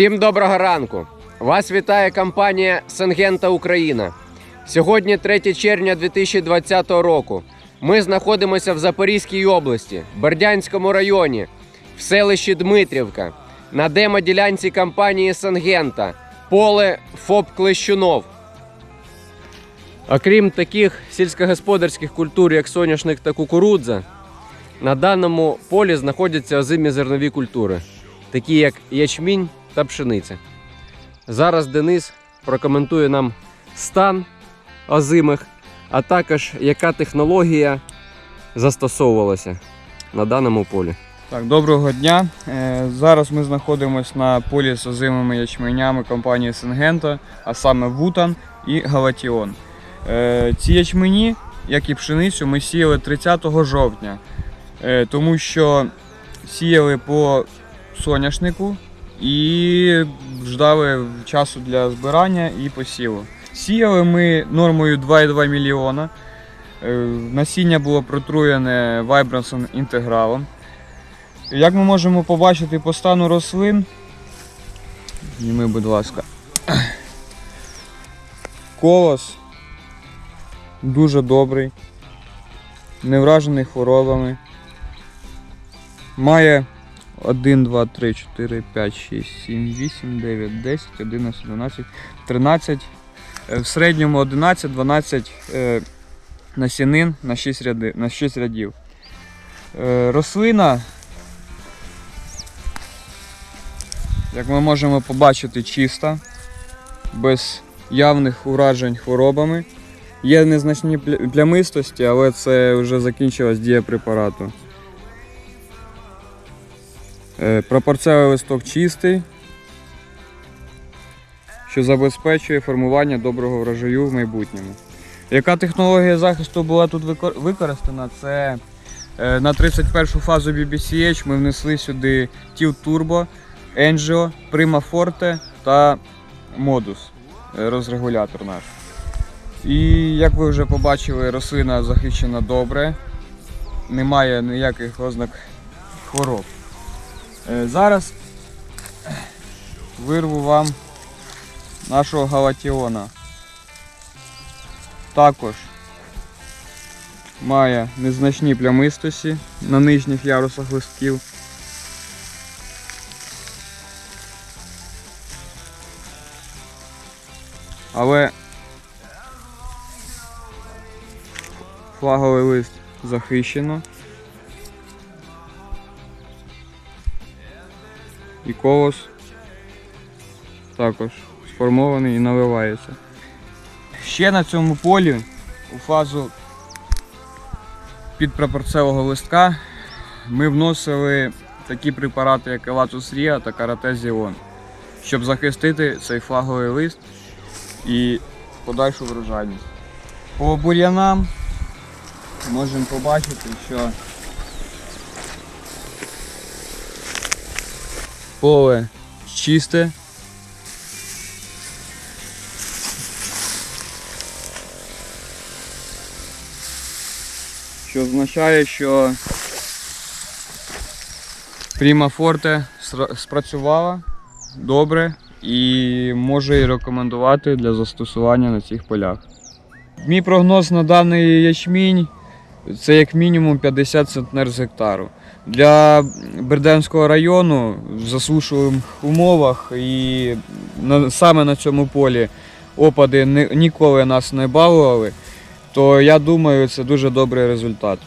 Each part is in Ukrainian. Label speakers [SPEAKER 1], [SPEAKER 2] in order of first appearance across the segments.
[SPEAKER 1] Всім доброго ранку! Вас вітає компанія Сенгента Україна. Сьогодні 3 червня 2020 року. Ми знаходимося в Запорізькій області, Бердянському районі, в селищі Дмитрівка, на демоділянці компанії Сенгента, поле ФОП Клещунов. Окрім таких сільськогосподарських культур, як соняшник та кукурудза, на даному полі знаходяться озимі зернові культури, такі як ячмінь та пшениця. Зараз Денис прокоментує нам стан озимих, а також яка технологія застосовувалася на даному полі.
[SPEAKER 2] Так, доброго дня. Е, Зараз ми знаходимося на полі з озимими ячменями компанії Сингента, а саме Вутан і Галатіон. Е, Ці ячмені, як і пшеницю, ми сіяли 30 жовтня, е, тому що сіяли по соняшнику і ждали часу для збирання і посіву. Сіяли ми нормою 2,2 мільйона. Е, Насіння було протруєне Vibranson інтегралом. Як ми можемо побачити по стану рослин, зніми, будь ласка, колос дуже добрий, не вражений хворобами. Має 1, 2, 3, 4, 5, 6, 7, 8, 9, 10, 11, 12, 13. е, В середньому 11-12 е, насінин на 6, ряди, на 6 рядів. Е, Рослина Як ми можемо побачити, чиста, без явних уражень хворобами. Є незначні плямистості, але це вже закінчилась дія препарату. Е, Пропорцевий листок чистий, що забезпечує формування доброго врожаю в майбутньому. Яка технологія захисту була тут використана? Це е, на 31 фазу BBCH ми внесли сюди TIL Turbo. Енджіо, Prima Forte та Modus, е, розрегулятор наш. І як ви вже побачили, рослина захищена добре, немає ніяких ознак хвороб. Е, Зараз вирву вам нашого галатіона. Також має незначні плямистості на нижніх ярусах листків. Але флаговий лист захищено. І колос також сформований і наливається. Ще на цьому полі у фазу підпрапорцевого листка ми вносили такі препарати, як Елатус Ріа та Каратезіон, щоб захистити цей флаговий лист і подальшу врожайність. По бур'янам можемо побачити, що поле чисте. Що означає, що Prima Forte спрацювала добре і можу її рекомендувати для застосування на цих полях. Мій прогноз на даний ячмінь це як мінімум 50 центнер з гектару. Для Бердянського району в засушливих умовах і саме на цьому полі опади ні- ніколи нас не балували, то я думаю, це дуже добрий результат.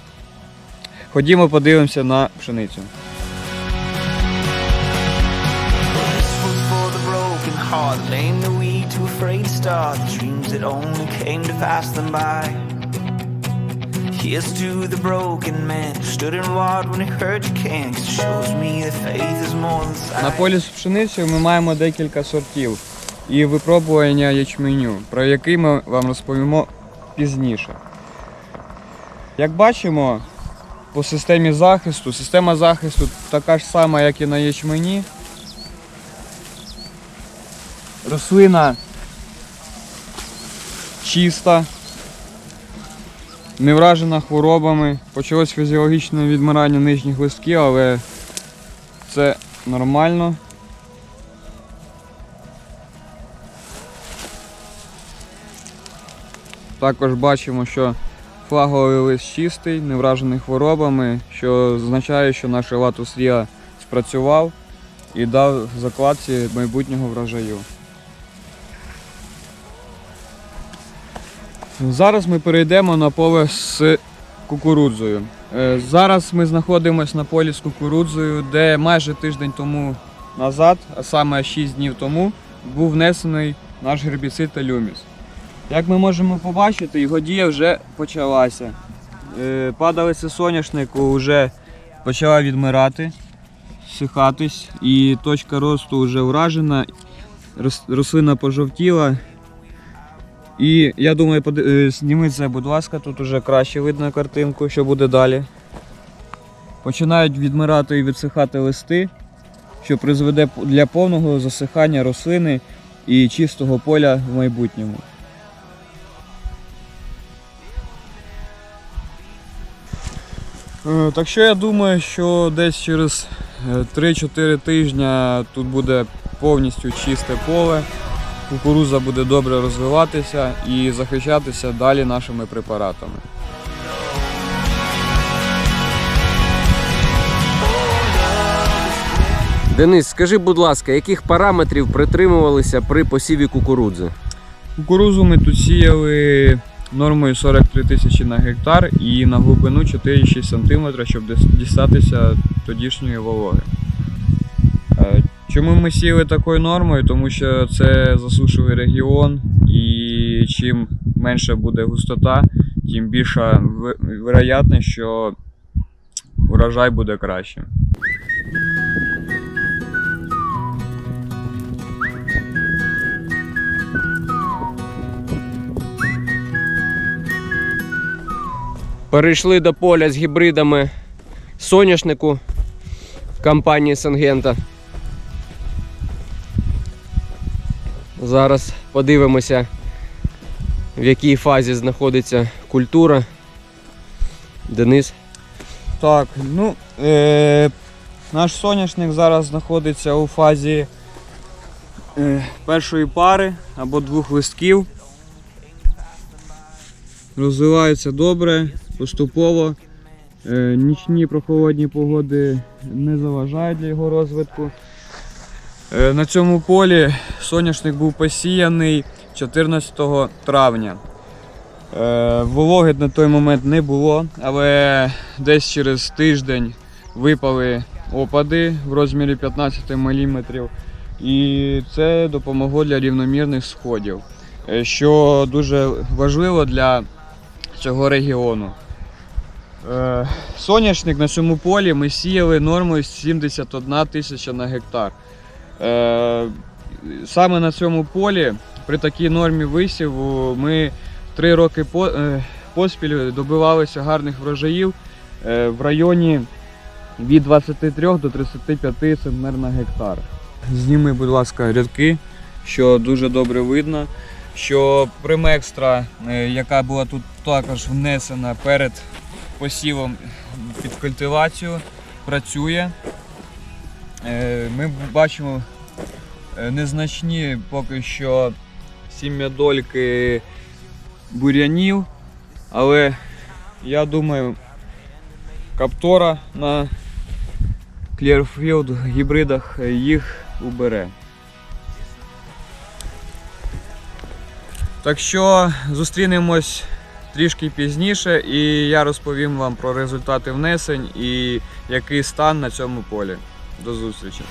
[SPEAKER 2] Ходімо подивимося на пшеницю.
[SPEAKER 3] Lame the weak, too afraid to start. Dreams that only came to pass them by. Here's to the broken man stood and walked when he heard you can't. 'Cause it shows me that faith is more than
[SPEAKER 2] На полі з пшеницею ми маємо декілька сортів і випробування ячменю, про який ми вам розповімо пізніше. Як бачимо, по системі захисту, система захисту така ж сама, як і на ячмені. Рослина чиста, не вражена хворобами, почалось фізіологічне відмирання нижніх листків, але це нормально. Також бачимо, що флаговий лист чистий, не вражений хворобами, що означає, що наш латус спрацював і дав закладці майбутнього врожаю. Зараз ми перейдемо на поле з кукурудзою. Е, Зараз ми знаходимося на полі з кукурудзою, де майже тиждень тому назад, а саме 6 днів тому, був внесений наш гербіцид Люміс. Як ми можемо побачити, його дія вже почалася. Е, Падалиця соняшнику вже почала відмирати, всихатись, і точка росту вже вражена, рослина пожовтіла. І я думаю, поди- е, зніми це, будь ласка, тут уже краще видно картинку, що буде далі. Починають відмирати і відсихати листи, що призведе для повного засихання рослини і чистого поля в майбутньому. Е, Так що я думаю, що десь через е, 3-4 тижня тут буде повністю чисте поле, кукуруза буде добре розвиватися і захищатися далі нашими препаратами.
[SPEAKER 1] Денис, скажи, будь ласка, яких параметрів притримувалися при посіві кукурудзи?
[SPEAKER 2] Кукурузу ми тут сіяли нормою 43 тисячі на гектар і на глибину 4,6 см, щоб дістатися тодішньої вологи. Чому ми сіяли такою нормою? Тому що це засушливий регіон, і чим менша буде густота, тим більша вероятність, що урожай буде кращим.
[SPEAKER 1] Перейшли до поля з гібридами соняшнику компанії Сангента. Зараз подивимося, в якій фазі знаходиться культура. Денис.
[SPEAKER 2] Так, ну, е, наш соняшник зараз знаходиться у фазі е, першої пари або двох листків. Розвивається добре, поступово. Е, нічні прохолодні погоди не заважають для його розвитку. Е, на цьому полі соняшник був посіяний 14 травня. Е, Вологи на той момент не було, але десь через тиждень випали опади в розмірі 15 мм. І це допомогло для рівномірних сходів, е, що дуже важливо для цього регіону. Соняшник на цьому полі ми сіяли нормою 71 тисяча на гектар. Е, Саме на цьому полі при такій нормі висіву ми три роки е, поспіль добивалися гарних врожаїв е, в районі від 23 до 35 центнер на гектар. Зніми, будь ласка, рядки, що дуже добре видно. Що примекстра, яка була тут також внесена перед посівом під культивацію, працює. Е, Ми бачимо е, незначні поки що сім'ядольки бур'янів, але я думаю, каптора на Clearfield гібридах їх убере. Так що зустрінемось трішки пізніше і я розповім вам про результати внесень і який стан на цьому полі. До зустрічі!